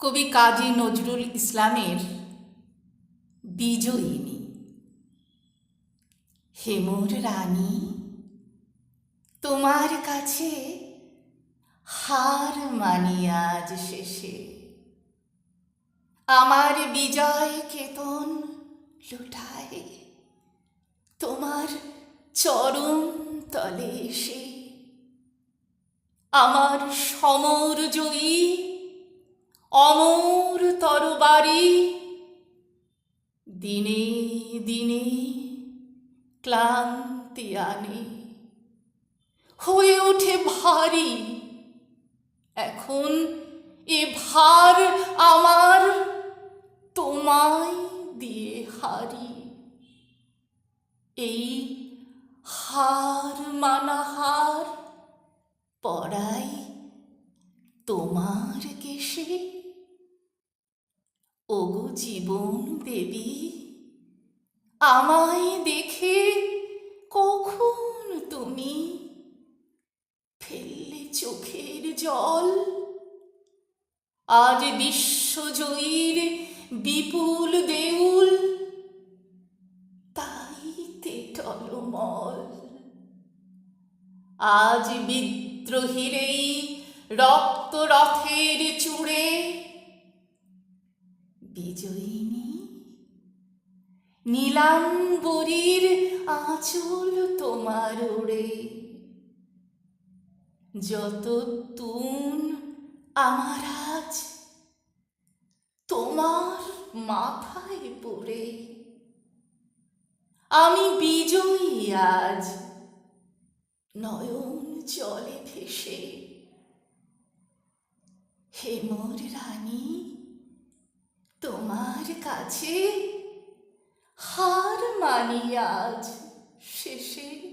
কবি কাজী নজরুল ইসলামের বিজয়িনী হেমুর রানী, তোমার কাছে হার মানি আজ শেষে। আমার বিজয় কেতন লুটায়, তোমার চরম তলে এসে। আমার জয়ী অমর তরবারি। দিনে দিনে ক্লান্তি আনে। হয়ে ওঠে ভারী। এখন এ ভার আমার তোমায় দিয়ে হারি। এই হার মানা হার পড়াই তোমার কেশে। ওগো জীবন দেবী, আমায় দেখে কখন তুমি ফেললে চোখের জল? আজ বিশ্বজয়ীর বিপুল দেউল, তাইতে টলমল। আজ বিদ্রোহীর এই রক্ত রথের চূড়ে বিজয়িনী? নীলাম্বরীর আঁচল তোমার ওড়ে। যত তুন আমার আজ তোমার মাথায় পড়ে। আমি বিজয়ী আজ, নয়ন জলে ভেসে। হেমর রানী কাছে হার মানি আজ শেষে।